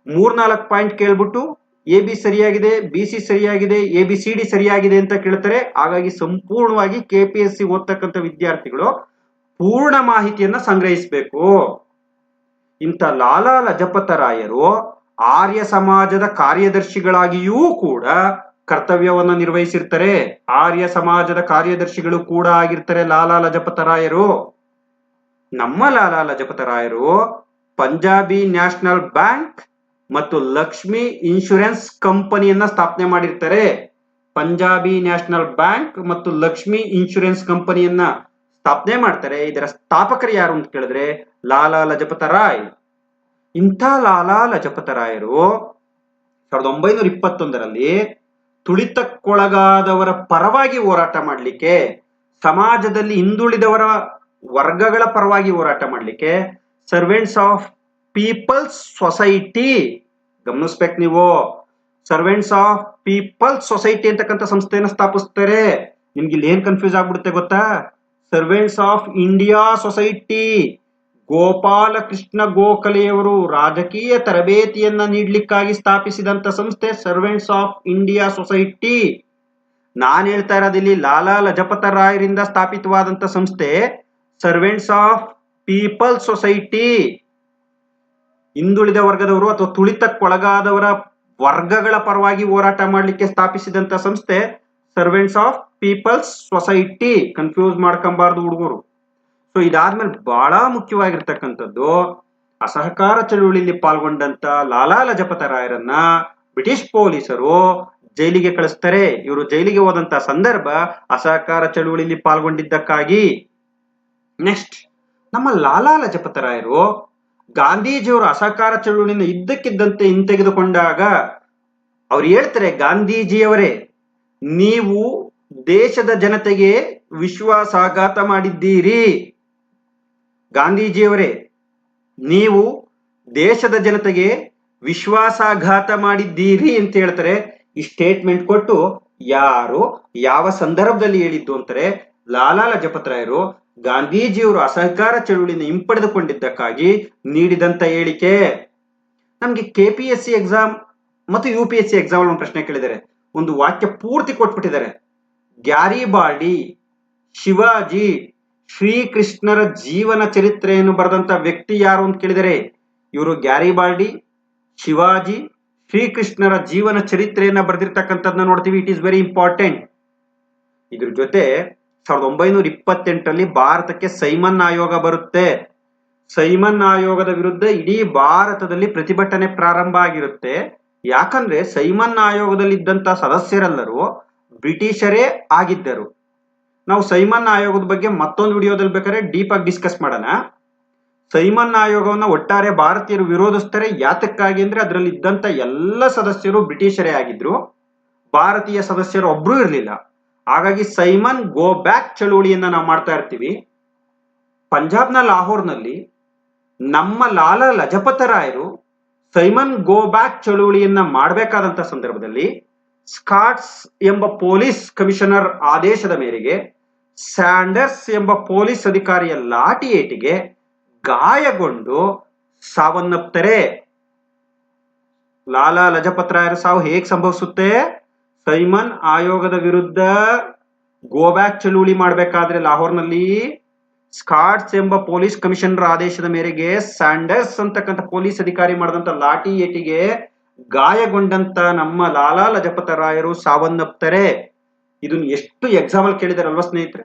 ಮೂರ್ನಾಲ್ಕು ಪಾಯಿಂಟ್ ಕೇಳ್ಬಿಟ್ಟು ಎ ಬಿ ಸರಿಯಾಗಿದೆ, ಬಿ ಸಿ ಸರಿಯಾಗಿದೆ, ಎ ಬಿ ಸಿ ಡಿ ಸರಿಯಾಗಿದೆ ಅಂತ ಕೇಳ್ತಾರೆ. ಹಾಗಾಗಿ ಸಂಪೂರ್ಣವಾಗಿ ಕೆ ಪಿ ಎಸ್ ಸಿ ಓದ್ತಕ್ಕಂಥ ವಿದ್ಯಾರ್ಥಿಗಳು ಪೂರ್ಣ ಮಾಹಿತಿಯನ್ನ ಸಂಗ್ರಹಿಸಬೇಕು. ಇಂಥ ಲಾಲಾ ಲಜಪತ ರಾಯರು ಆರ್ಯ ಸಮಾಜದ ಕಾರ್ಯದರ್ಶಿಗಳಾಗಿಯೂ ಕೂಡ ಕರ್ತವ್ಯವನ್ನ ನಿರ್ವಹಿಸಿರ್ತಾರೆ, ಆರ್ಯ ಸಮಾಜದ ಕಾರ್ಯದರ್ಶಿಗಳು ಕೂಡ ಆಗಿರ್ತಾರೆ ಲಾಲಾ ಲಜಪತ ರಾಯರು ನಮ್ಮ ಲಾಲಾ ಲಜಪತ ರಾಯರು ಪಂಜಾಬಿ ನ್ಯಾಷನಲ್ ಬ್ಯಾಂಕ್ ಮತ್ತು ಲಕ್ಷ್ಮಿ ಇನ್ಶೂರೆನ್ಸ್ ಕಂಪನಿಯನ್ನ ಸ್ಥಾಪನೆ ಮಾಡಿರ್ತಾರೆ. ಪಂಜಾಬಿ ನ್ಯಾಷನಲ್ ಬ್ಯಾಂಕ್ ಮತ್ತು ಲಕ್ಷ್ಮಿ ಇನ್ಶೂರೆನ್ಸ್ ಕಂಪನಿಯನ್ನ ಸ್ಥಾಪನೆ ಮಾಡ್ತಾರೆ. ಇದರ ಸ್ಥಾಪಕರು ಯಾರು ಅಂತ ಕೇಳಿದ್ರೆ ಲಾಲಾ ಲಜಪತ ರಾಯ್ ಇಂಥ ಲಾಲಾ ಲಜಪತ ರಾಯರು ಸಾವಿರದ ಒಂಬೈನೂರ ಇಪ್ಪತ್ತೊಂದರಲ್ಲಿ ತುಳಿತಕ್ಕೊಳಗಾದವರ ಪರವಾಗಿ ಹೋರಾಟ ಮಾಡಲಿಕ್ಕೆ, ಸಮಾಜದಲ್ಲಿ ಹಿಂದುಳಿದವರ ವರ್ಗಗಳ ಪರವಾಗಿ ಹೋರಾಟ ಮಾಡಲಿಕ್ಕೆ ಸರ್ವೆಂಟ್ಸ್ ಆಫ್ ಪೀಪಲ್ಸ್ ಸೊಸೈಟಿ ಗಮನಿಸ್ಬೇಕು ನೀವು. ಸರ್ವೆಂಟ್ಸ್ ಆಫ್ ಪೀಪಲ್ಸ್ ಸೊಸೈಟಿ ಅಂತಕ್ಕಂಥ ಸಂಸ್ಥೆಯನ್ನು ಸ್ಥಾಪಿಸ್ತಾರೆ. ನಿಮ್ಗೆ ಇಲ್ಲಿ ಏನ್ ಕನ್ಫ್ಯೂಸ್ ಆಗ್ಬಿಡುತ್ತೆ ಗೊತ್ತಾ? Servants of India society Gopal Krishna ಗೋಖಲೆಯವರು ರಾಜಕೀಯ ತರಬೇತಿಯನ್ನ ನೀಡಲಿಕ್ಕಾಗಿ ಸ್ಥಾಪಿಸಿದಂತ ಸಂಸ್ಥೆ ಸರ್ವೆಂಟ್ಸ್ ಆಫ್ ಇಂಡಿಯಾ ಸೊಸೈಟಿ ನಾನು ಹೇಳ್ತಾ ಇರೋದಿಲ್ಲಿ ಲಾಲಾ ಲಜಪತ ರಾಯರಿಂದ ಸ್ಥಾಪಿತವಾದಂತ ಸಂಸ್ಥೆ ಸರ್ವೆಂಟ್ಸ್ ಆಫ್ ಪೀಪಲ್ ಸೊಸೈಟಿ ಹಿಂದುಳಿದ ವರ್ಗದವರು ಅಥವಾ ತುಳಿತಕ್ಕೊಳಗಾದವರ ವರ್ಗಗಳ ಪರವಾಗಿ ಹೋರಾಟ ಮಾಡಲಿಕ್ಕೆ ಸ್ಥಾಪಿಸಿದಂತ ಸಂಸ್ಥೆ servants of peoples society confuse ಮಾಡ್ಕೊಂಬಾರ್ದು ಹುಡುಗರು. ಸೊ ಇದಾದ್ಮೇಲೆ ಬಹಳ ಮುಖ್ಯವಾಗಿರ್ತಕ್ಕಂಥದ್ದು ಅಸಹಕಾರ ಚಳುವಳಿಯಲ್ಲಿ ಪಾಲ್ಗೊಂಡಂತ ಲಾಲಾ ಲಜಪತ ರಾಯರನ್ನ ಬ್ರಿಟಿಷ್ ಪೊಲೀಸರು ಜೈಲಿಗೆ ಕಳಿಸ್ತಾರೆ. ಇವರು ಜೈಲಿಗೆ ಹೋದಂತ ಸಂದರ್ಭ ಅಸಹಕಾರ ಚಳುವಳಿಯಲ್ಲಿ ಪಾಲ್ಗೊಂಡಿದ್ದಕ್ಕಾಗಿ. ನೆಕ್ಸ್ಟ್ ನಮ್ಮ ಲಾಲಾ ಲಜಪತ ರಾಯರು ಗಾಂಧೀಜಿಯವರು ಅಸಹಕಾರ ಚಳುವಳಿಯನ್ನು ಇದ್ದಕ್ಕಿದ್ದಂತೆ ಹಿಂತೆಗೆದುಕೊಂಡಾಗ ಅವ್ರು ಹೇಳ್ತಾರೆ, ಗಾಂಧೀಜಿಯವರೇ, ನೀವು ದೇಶದ ಜನತೆಗೆ ವಿಶ್ವಾಸಾಘಾತ ಮಾಡಿದ್ದೀರಿ. ಗಾಂಧೀಜಿಯವರೇ, ನೀವು ದೇಶದ ಜನತೆಗೆ ವಿಶ್ವಾಸಾಘಾತ ಮಾಡಿದ್ದೀರಿ ಅಂತ ಹೇಳ್ತಾರೆ. ಈ ಸ್ಟೇಟ್ಮೆಂಟ್ ಕೊಟ್ಟು ಯಾರು, ಯಾವ ಸಂದರ್ಭದಲ್ಲಿ ಹೇಳಿದ್ದು ಅಂತಾರೆ, ಲಾಲಾ ಲಜಪತ್ ರಾಯರು ಗಾಂಧೀಜಿಯವರು ಅಸಹಕಾರ ಚಳುವಳಿಯನ್ನು ಹಿಂಪಡೆದುಕೊಂಡಿದ್ದಕ್ಕಾಗಿ ನೀಡಿದಂತ ಹೇಳಿಕೆ. ನಮ್ಗೆ K P S C exam ಮತ್ತು U P S C exam ಒಂದು ಪ್ರಶ್ನೆ ಕೇಳಿದ್ದಾರೆ. ಒಂದು ವಾಕ್ಯ ಪೂರ್ತಿ ಕೊಟ್ಬಿಟ್ಟಿದ್ದಾರೆ. ಗ್ಯಾರಿ ಬಾಲ್ಡಿ, ಶಿವಾಜಿ ಶ್ರೀಕೃಷ್ಣರ ಜೀವನ ಚರಿತ್ರೆಯನ್ನು ಬರೆದಂತ ವ್ಯಕ್ತಿ ಯಾರು ಅಂತ ಕೇಳಿದರೆ ಇವರು ಗ್ಯಾರಿಬಾಲ್ಡಿ, ಶಿವಾಜಿ. ಶ್ರೀಕೃಷ್ಣರ ಜೀವನ ಚರಿತ್ರೆಯನ್ನು ಬರೆದಿರ್ತಕ್ಕಂಥದ್ದನ್ನ ನೋಡ್ತೀವಿ. ಇಟ್ ಈಸ್ ವೆರಿ ಇಂಪಾರ್ಟೆಂಟ್ ಇದ್ರ ಜೊತೆ ಸಾವಿರದ ಒಂಬೈನೂರ ಇಪ್ಪತ್ತೆಂಟರಲ್ಲಿ ಭಾರತಕ್ಕೆ ಸೈಮನ್ ಆಯೋಗ ಬರುತ್ತೆ. ಸೈಮನ್ ಆಯೋಗದ ವಿರುದ್ಧ ಇಡೀ ಭಾರತದಲ್ಲಿ ಪ್ರತಿಭಟನೆ ಪ್ರಾರಂಭ ಆಗಿರುತ್ತೆ. ಯಾಕಂದ್ರೆ ಸೈಮನ್ ಆಯೋಗದಲ್ಲಿ ಇದ್ದಂತ ಸದಸ್ಯರೆಲ್ಲರೂ ಬ್ರಿಟಿಷರೇ ಆಗಿದ್ದರು. ನಾವು ಸೈಮನ್ ಆಯೋಗದ ಬಗ್ಗೆ ಮತ್ತೊಂದು ವಿಡಿಯೋದಲ್ಲಿ ಬೇಕಾದ್ರೆ ಡೀಪ್ ಆಗಿ ಡಿಸ್ಕಸ್ ಮಾಡೋಣ. ಸೈಮನ್ ಆಯೋಗವನ್ನು ಒಟ್ಟಾರೆ ಭಾರತೀಯರು ವಿರೋಧಿಸ್ತಾರೆ. ಯಾತಕ್ಕಾಗಿ ಅಂದ್ರೆ ಅದರಲ್ಲಿ ಇದ್ದಂತ ಎಲ್ಲ ಸದಸ್ಯರು ಬ್ರಿಟಿಷರೇ ಆಗಿದ್ರು. ಭಾರತೀಯ ಸದಸ್ಯರು ಒಬ್ರು ಇರಲಿಲ್ಲ. ಹಾಗಾಗಿ ಸೈಮನ್ ಗೋ ಬ್ಯಾಕ್ ಚಳುವಳಿಯನ್ನ ನಾವು ಮಾಡ್ತಾ ಇರ್ತೀವಿ. ಪಂಜಾಬ್ನ ಲಾಹೋರ್ನಲ್ಲಿ ನಮ್ಮ ಲಾಲ ಲಜಪತ ರಾಯರು ಸೈಮನ್ ಗೋ ಬ್ಯಾಕ್ ಚಳುವಳಿಯನ್ನ ಮಾಡಬೇಕಾದಂತ ಸಂದರ್ಭದಲ್ಲಿ ಸ್ಕಾಟ್ಸ್ ಎಂಬ ಪೊಲೀಸ್ ಕಮಿಷನರ್ ಆದೇಶದ ಮೇರೆಗೆ ಸ್ಯಾಂಡರ್ಸ್ ಎಂಬ ಪೊಲೀಸ್ ಅಧಿಕಾರಿಯ ಲಾಠಿ ಏಟಿಗೆ ಗಾಯಗೊಂಡು ಸಾವನ್ನಪ್ತರೆ ಲಾಲಾ ಲಜಪತ್ರಾಯರ ಸಾವು ಹೇಗೆ ಸಂಭವಿಸುತ್ತೆ? ಸೈಮನ್ ಆಯೋಗದ ವಿರುದ್ಧ ಗೋಬ್ಯಾಕ್ ಚಳುವಳಿ ಮಾಡಬೇಕಾದ್ರೆ ಲಾಹೋರ್ನಲ್ಲಿ. ಸ್ಕಾಟ್ಸ್ ಎಂಬ ಪೊಲೀಸ್ ಕಮಿಷನರ್ ಆದೇಶದ ಮೇರೆಗೆ ಸ್ಯಾಂಡರ್ಸ್ ಅಂತಕ್ಕಂಥ ಪೊಲೀಸ್ ಅಧಿಕಾರಿ ಮಾಡಿದಂತ ಲಾಠಿ ಏಟಿಗೆ ಗಾಯಗೊಂಡಂತ ನಮ್ಮ ಲಾಲಾ ಲಜಪತ ರಾಯರು ಸಾವನ್ನಪ್ತಾರೆ ಇದನ್ನ ಎಷ್ಟು ಎಕ್ಸಾಮ್ ಅಲ್ಲಿ ಕೇಳಿದಾರಲ್ವಾ ಸ್ನೇಹಿತರೆ?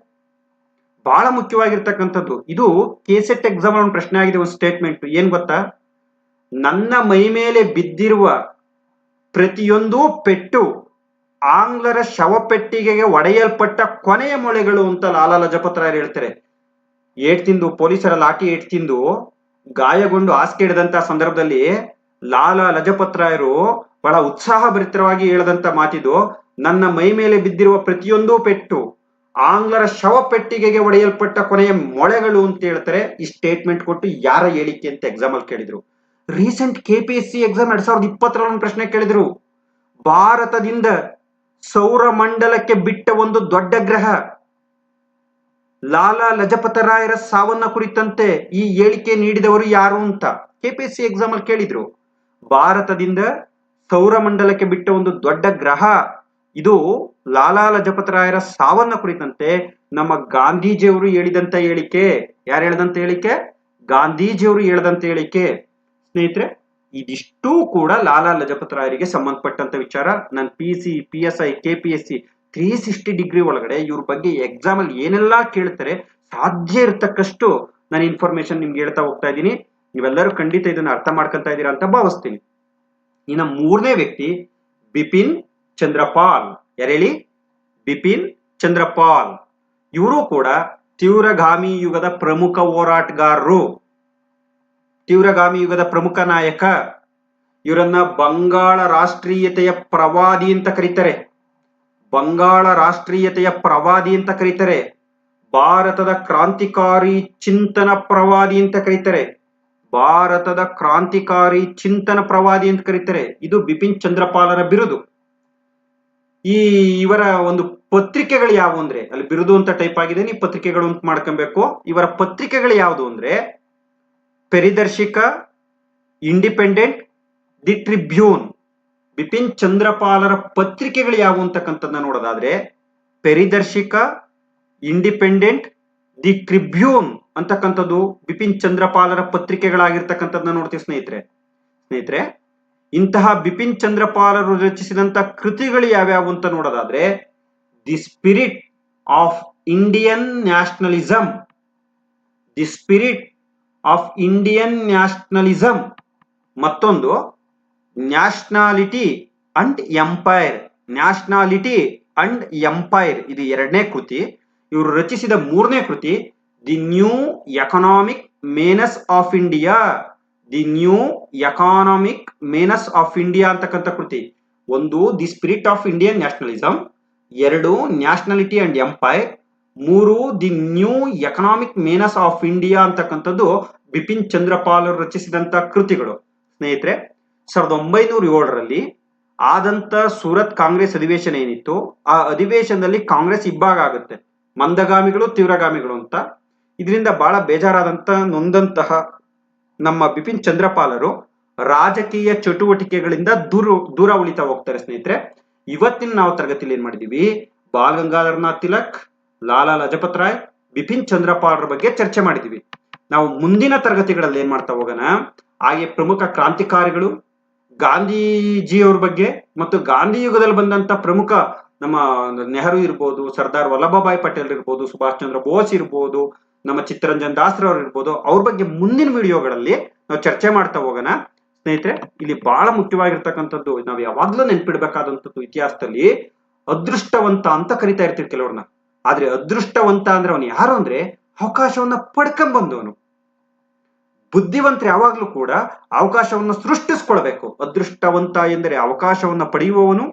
ಬಹಳ ಮುಖ್ಯವಾಗಿರ್ತಕ್ಕಂಥದ್ದು. ಇದು ಕೆಸೆಟ್ ಎಕ್ಸಾಮ್ ಒಂದು ಪ್ರಶ್ನೆ ಆಗಿದೆ, ಒಂದು ಸ್ಟೇಟ್ಮೆಂಟ್ ಏನ್ ಗೊತ್ತಾ? ನನ್ನ ಮೈ ಮೇಲೆ ಬಿದ್ದಿರುವ ಪ್ರತಿಯೊಂದು ಪೆಟ್ಟು ಆಂಗ್ಲರ ಶವಪೆಟ್ಟಿಗೆಗೆ ಒಡೆಯಲ್ಪಟ್ಟ ಕೊನೆಯ ಮೊಳೆಗಳು ಅಂತ ಲಾಲಾ ಲಜಪತ್ ರಾಯರು ಹೇಳ್ತಾರೆ. ಏಟ್ ತಿಂದು, ಪೊಲೀಸರ ಲಾಠಿ ಏಟ್ ತಿಂದು ಗಾಯಗೊಂಡು ಹಾಸಿಗೆ ಹಿಡಿದಂತ ಸಂದರ್ಭದಲ್ಲಿ ಲಾಲಾ ಲಜಪತ್ ರಾಯರು ಬಹಳ ಉತ್ಸಾಹ ಭರಿತವಾಗಿ ಹೇಳದಂತ ಮಾತಿದು. ನನ್ನ ಮೈ ಮೇಲೆ ಬಿದ್ದಿರುವ ಪ್ರತಿಯೊಂದು ಪೆಟ್ಟು. ಆಂಗ್ಲರ ಶವ ಪೆಟ್ಟಿಗೆಗೆ ಒಡೆಯಲ್ಪಟ್ಟ ಕೊನೆಯ ಮೊಳೆಗಳು ಅಂತ ಹೇಳ್ತಾರೆ. ಈ ಸ್ಟೇಟ್ಮೆಂಟ್ ಕೊಟ್ಟು ಯಾರ ಹೇಳಿಕೆ ಅಂತ ಎಕ್ಸಾಮ್ ಅಲ್ಲಿ ಕೇಳಿದ್ರು. Recent K P S C exam ಎರಡ್ ಸಾವಿರದ ಇಪ್ಪತ್ತರಲ್ಲಿ ಒಂದು ಪ್ರಶ್ನೆ ಕೇಳಿದ್ರು. ಭಾರತದಿಂದ ಸೌರ ಮಂಡಲಕ್ಕೆ ಬಿಟ್ಟ ಒಂದು ದೊಡ್ಡ ಗ್ರಹ. ಲಾಲಾ ಲಜಪತ ರಾಯರ ಸಾವನ್ನ ಕುರಿತಂತೆ ಈ ಹೇಳಿಕೆ ನೀಡಿದವರು ಯಾರು ಅಂತ ಕೆಪಿಎಸ್ಸಿ ಎಕ್ಸಾಮ್ ಅಲ್ಲಿ ಕೇಳಿದ್ರು. ಭಾರತದಿಂದ ಸೌರ ಮಂಡಲಕ್ಕೆ ಬಿಟ್ಟ ಒಂದು ದೊಡ್ಡ ಗ್ರಹ. ಇದು ಲಾಲಾ ಲಜಪತರಾಯರ ಸಾವನ್ನ ಕುರಿತಂತೆ ನಮ್ಮ ಗಾಂಧೀಜಿಯವರು ಹೇಳಿದಂತ ಹೇಳಿಕೆ. ಯಾರು ಹೇಳಿದಂತ ಹೇಳಿಕೆ? ಗಾಂಧೀಜಿಯವರು ಹೇಳದಂತ ಹೇಳಿಕೆ. ಸ್ನೇಹಿತರೆ, ಇದಿಷ್ಟೂ ಕೂಡ ಲಾಲಾ ಲಜಪತರಾಯರಿಗೆ ಸಂಬಂಧಪಟ್ಟಂತ ವಿಚಾರ. ನನ್ನ P C P S I K P S C three sixty degree ಒಳಗಡೆ ಇವ್ರ ಬಗ್ಗೆ ಎಕ್ಸಾಮ್ ಅಲ್ಲಿ ಏನೆಲ್ಲಾ ಕೇಳ್ತಾರೆ ಸಾಧ್ಯ ಇರತಕ್ಕಷ್ಟು ನಾನು ಇನ್ಫಾರ್ಮೇಶನ್ ನಿಮ್ಗೆ ಹೇಳ್ತಾ ಹೋಗ್ತಾ ಇದ್ದೀನಿ. ನೀವೆಲ್ಲರೂ ಖಂಡಿತ ಇದನ್ನ ಅರ್ಥ ಮಾಡ್ಕೊಂತ ಇದ್ದೀರಾ ಅಂತ ಭಾವಿಸ್ತೀನಿ. ಇನ್ನು ಮೂರನೇ ವ್ಯಕ್ತಿ, ಬಿಪಿನ್ ಚಂದ್ರಪಾಲ್. ಯಾರೇಳಿ? ಬಿಪಿನ್ ಚಂದ್ರಪಾಲ್. ಇವರು ಕೂಡ ತೀವ್ರಗಾಮಿ ಯುಗದ ಪ್ರಮುಖ ಹೋರಾಟಗಾರರು. ತೀವ್ರಗಾಮಿ ಯುಗದ ಪ್ರಮುಖ ನಾಯಕ. ಇವರನ್ನ ಬಂಗಾಳ ರಾಷ್ಟ್ರೀಯತೆಯ ಪ್ರವಾದಿ ಅಂತ ಕರೀತಾರೆ. ಬಂಗಾಳ ರಾಷ್ಟ್ರೀಯತೆಯ ಪ್ರವಾದಿ ಅಂತ ಕರೀತಾರೆ. ಭಾರತದ ಕ್ರಾಂತಿಕಾರಿ ಚಿಂತನ ಪ್ರವಾದಿ ಅಂತ ಕರೀತಾರೆ. ಭಾರತದ ಕ್ರಾಂತಿಕಾರಿ ಚಿಂತನ ಪ್ರವಾದಿ ಅಂತ ಕರೀತಾರೆ. ಇದು ಬಿಪಿನ್ ಚಂದ್ರಪಾಲರ ಬಿರುದು. ಈ ಇವರ ಒಂದು ಪತ್ರಿಕೆಗಳು ಯಾವುವು ಅಂದ್ರೆ, ಅಲ್ಲಿ ಬಿರುದು ಅಂತ ಟೈಪ್ ಆಗಿದೆ, ನೀವು ಪತ್ರಿಕೆಗಳು ಅಂತ ಮಾಡ್ಕೊಬೇಕು. ಇವರ ಪತ್ರಿಕೆಗಳು ಯಾವುದು ಅಂದ್ರೆ, Paridarshak, Independent, the Tribune. Bipin ಚಂದ್ರಪಾಲರ ಪತ್ರಿಕೆಗಳು ಯಾವುವು ಅಂತಕ್ಕಂಥದ್ದನ್ನ ನೋಡೋದಾದ್ರೆ, ಪರಿದರ್ಶಿಕ, ಇಂಡಿಪೆಂಡೆಂಟ್, ದಿ ಟ್ರಿಬ್ಯೂನ್ ಅಂತಕ್ಕಂಥದ್ದು ಬಿಪಿನ್ ಚಂದ್ರಪಾಲರ ಪತ್ರಿಕೆಗಳಾಗಿರ್ತಕ್ಕಂಥದ್ದನ್ನ ನೋಡ್ತೀವಿ ಸ್ನೇಹಿತರೆ. ಸ್ನೇಹಿತರೆ ಇಂತಹ ಬಿಪಿನ್ ಚಂದ್ರಪಾಲರು ರಚಿಸಿದಂತ ಕೃತಿಗಳು ಯಾವ್ಯಾವು ಅಂತ ನೋಡೋದಾದ್ರೆ, the spirit of Indian nationalism the spirit of Indian nationalism ಮತ್ತೊಂದು, nationality and empire nationality and empire ಇದು ಎರಡನೇ ಕೃತಿ. ಇವರು ರಚಿಸಿದ ಮೂರನೇ ಕೃತಿ, the new economic menace of India the new economic menace of India ಅಂತಕ್ಕಂಥ ಕೃತಿ. ಒಂದು the spirit of Indian nationalism ಎರಡು ನ್ಯಾಷನಾಲಿಟಿ ಅಂಡ್ ಎಂಪೈರ್ ಮೂರು the new economic menace of India ಅಂತಕ್ಕಂಥದ್ದು ಬಿಪಿನ್ ಚಂದ್ರಪಾಲ್ ರಚಿಸಿದಂತ ಕೃತಿಗಳು. ಸ್ನೇಹಿತರೆ, ಸಾವಿರದ ಒಂಬೈನೂರ ಏಳರಲ್ಲಿ ಆದಂತ ಸೂರತ್ ಕಾಂಗ್ರೆಸ್ ಅಧಿವೇಶನ ಏನಿತ್ತು? ಆ ಅಧಿವೇಶನದಲ್ಲಿ ಕಾಂಗ್ರೆಸ್ ಇಬ್ಬಾಗ ಆಗುತ್ತೆ. ಮಂದಗಾಮಿಗಳು, ತೀವ್ರಗಾಮಿಗಳು ಅಂತ. ಇದರಿಂದ ಬಹಳ ಬೇಜಾರಾದಂತ ನೊಂದಂತಹ ನಮ್ಮ ಬಿಪಿನ್ ಚಂದ್ರಪಾಲರು ರಾಜಕೀಯ ಚಟುವಟಿಕೆಗಳಿಂದ ದೂರ ದೂರ ಉಳಿತಾ ಹೋಗ್ತಾರೆ ಸ್ನೇಹಿತರೆ. ಇವತ್ತಿನ ನಾವು ತರಗತಿಯಲ್ಲಿ ಏನ್ ಮಾಡಿದೀವಿ? ಬಾಲ್ ಗಂಗಾಧರನಾಥ್ ತಿಲಕ್, ಲಾಲಾ ಲಜಪತ್ ರಾಯ್, ಬಿಪಿನ್ ಚಂದ್ರಪಾಲರ ಬಗ್ಗೆ ಚರ್ಚೆ ಮಾಡಿದೀವಿ. ನಾವು ಮುಂದಿನ ತರಗತಿಗಳಲ್ಲಿ ಏನ್ ಮಾಡ್ತಾ ಹೋಗೋಣ? ಹಾಗೆ ಪ್ರಮುಖ ಕ್ರಾಂತಿಕಾರಿಗಳು, ಗಾಂಧೀಜಿಯವ್ರ ಬಗ್ಗೆ ಮತ್ತು ಗಾಂಧಿ ಯುಗದಲ್ಲಿ ಬಂದಂತ ಪ್ರಮುಖ ನಮ್ಮ ನೆಹರು ಇರ್ಬೋದು, ಸರ್ದಾರ್ ವಲ್ಲಭಭಾಯ್ ಪಟೇಲ್ ಇರ್ಬೋದು, ಸುಭಾಷ್ ಚಂದ್ರ ಬೋಸ್ ಇರ್ಬೋದು ನಮ್ಮ ಚಿತ್ತರಂಜನ್ ದಾಸ್ರವ್ರು ಇರ್ಬೋದು ಅವ್ರ ಬಗ್ಗೆ ಮುಂದಿನ ವಿಡಿಯೋಗಳಲ್ಲಿ ನಾವು ಚರ್ಚೆ ಮಾಡ್ತಾ ಹೋಗೋಣ. ಸ್ನೇಹಿತರೆ, ಇಲ್ಲಿ ಬಹಳ ಮುಖ್ಯವಾಗಿರ್ತಕ್ಕಂಥದ್ದು, ನಾವು ಯಾವಾಗ್ಲೂ ನೆನ್ಪಿಡ್ಬೇಕಾದಂಥದ್ದು ಇತಿಹಾಸದಲ್ಲಿ ಅದೃಷ್ಟವಂತ ಅಂತ ಕರಿತಾ ಇರ್ತೀವಿ ಕೆಲವ್ರನ್ನ. ಆದ್ರೆ ಅದೃಷ್ಟವಂತ ಅಂದ್ರೆ ಅವನು ಯಾರು ಅಂದ್ರೆ ಅವಕಾಶವನ್ನ ಪಡ್ಕೊಂಡ್ ಬಂದವನು ಬುದ್ಧಿವಂತರು ಯಾವಾಗ್ಲೂ ಕೂಡ ಅವಕಾಶವನ್ನ ಸೃಷ್ಟಿಸ್ಕೊಳ್ಬೇಕು. ಅದೃಷ್ಟವಂತ ಎಂದರೆ ಅವಕಾಶವನ್ನ ಪಡೆಯುವವನು,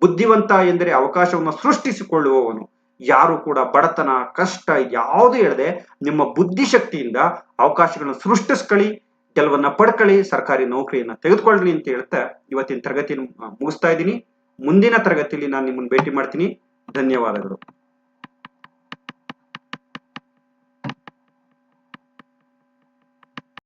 ಬುದ್ಧಿವಂತ ಎಂದರೆ ಅವಕಾಶವನ್ನ ಸೃಷ್ಟಿಸಿಕೊಳ್ಳುವವನು. ಯಾರು ಕೂಡ ಬಡತನ, ಕಷ್ಟ ಯಾವುದು ಹೇಳದೆ ನಿಮ್ಮ ಬುದ್ಧಿಶಕ್ತಿಯಿಂದ ಅವಕಾಶಗಳನ್ನು ಸೃಷ್ಟಿಸ್ಕೊಳ್ಳಿ ಕೆಲವನ್ನ ಪಡ್ಕೊಳ್ಳಿ, ಸರ್ಕಾರಿ ನೌಕರಿಯನ್ನ ತೆಗೆದುಕೊಳ್ಳಿ ಅಂತ ಹೇಳ್ತಾ ಇವತ್ತಿನ ತರಗತಿಯನ್ನು ಮುಗಿಸ್ತಾ ಇದ್ದೀನಿ. ಮುಂದಿನ ತರಗತಿಯಲ್ಲಿ ನಾನು ನಿಮ್ಮನ್ನು ಭೇಟಿ ಮಾಡ್ತೀನಿ. ಧನ್ಯವಾದಗಳು.